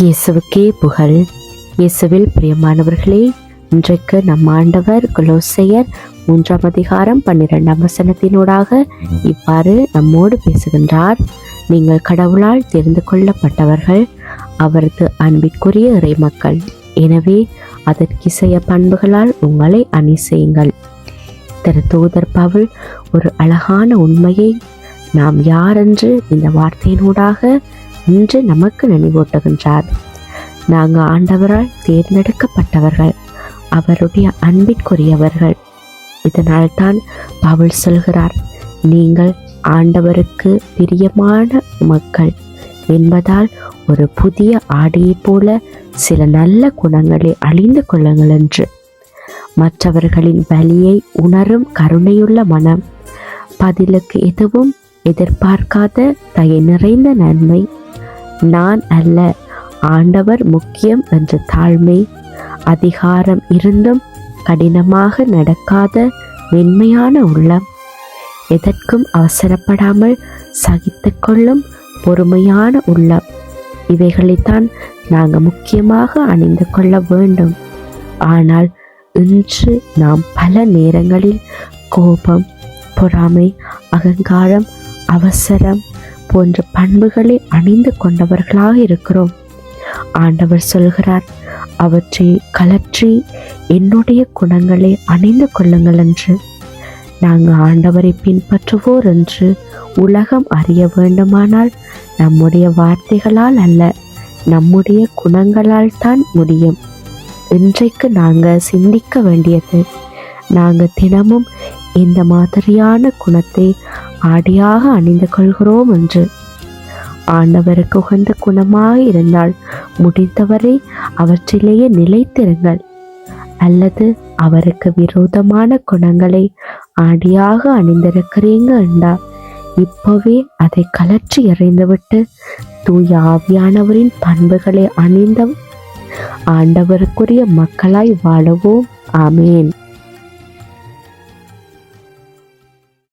இயேசுவுக்கே புகழ். இயேசுவில் பிரியமானவர்களே இன்றைக்கு நம் ஆண்டவர் குலோசையர் மூன்றாம் அதிகாரம் பன்னிரெண்டாம் வசனத்தினூடாக இவ்வாறு நம்மோடு பேசுகின்றார். நீங்கள் கடவுளால் தெரிந்து கொள்ளப்பட்டவர்கள் அவரது அன்பிற்குரிய இறைமக்கள் எனவே அதற்கிசைய பண்புகளால் உங்களை அணி செய்யுங்கள் திரு தூதர் பவுல் ஒரு அழகான உண்மையை நாம் யாரென்று இந்த வார்த்தையினூடாக இன்று நமக்கு நினைவூட்டுகின்றார். நாங்கள் ஆண்டவரால் தேர்ந்தெடுக்கப்பட்டவர்கள் அவருடைய அன்பிற்குரியவர்கள். இதனால் தான் பவுல் சொல்கிறார் நீங்கள் ஆண்டவருக்கு பிரியமான மக்கள் என்பதால் ஒரு புதிய ஆடையைப் போல சில நல்ல குணங்களை அழிந்து கொள்ளுங்கள் என்று. மற்றவர்களின் வலியை உணரும் கருணையுள்ள மனம் பதிலுக்கு எதுவும் எதிர்பார்க்காத தய நிறைந்த நன்மை நான் அல்ல. ஆண்டவர் முக்கியம் என்ற தாழ்மை அதிகாரம் இருந்தும் கடினமாக நடக்காத மென்மையான உள்ளம். எதற்கும் அவசரப்படாமல் சகித்து கொள்ளும் பொறுமையான உள்ளம். இவைகளைத்தான் நாங்கள் முக்கியமாக அணிந்து கொள்ள வேண்டும். ஆனால் இன்று நாம் பல நேரங்களில் கோபம் பொறாமை அகங்காரம் அவசரம் போன்ற பண்புகளை அணிந்து கொண்டவர்களாக இருக்கிறோம். ஆண்டவர் சொல்கிறார் அவற்றை கலற்றி என்னுடைய குணங்களை அணிந்து கொள்ளுங்கள் என்று. நாங்கள் ஆண்டவரை பின்பற்றுவோர் என்று உலகம் அறிய வேண்டுமானால் நம்முடைய வார்த்தைகளால் அல்ல நம்முடைய குணங்களால் தான் முடியும். இன்றைக்கு நாங்கள் சிந்திக்க வேண்டியது நாங்கள் தினமும் இந்த மாதிரியான குணத்தை ஆடியாக அணிந்து கொள்கிறோம் என்று. ஆண்டவருக்கு உகந்த குணமாக இருந்தால் முடிந்தவரை அவற்றிலேயே நிலைத்திருங்கள். அல்லது அவருக்கு விரோதமான குணங்களை ஆடியாக அணிந்திருக்கிறீங்க என்றால் இப்போவே அதை கலற்றி எறிந்துவிட்டு தூய ஆவியானவரின் பண்புகளை அணிந்த ஆண்டவருக்குரிய மக்களாய் வாழவோம். ஆமேன்.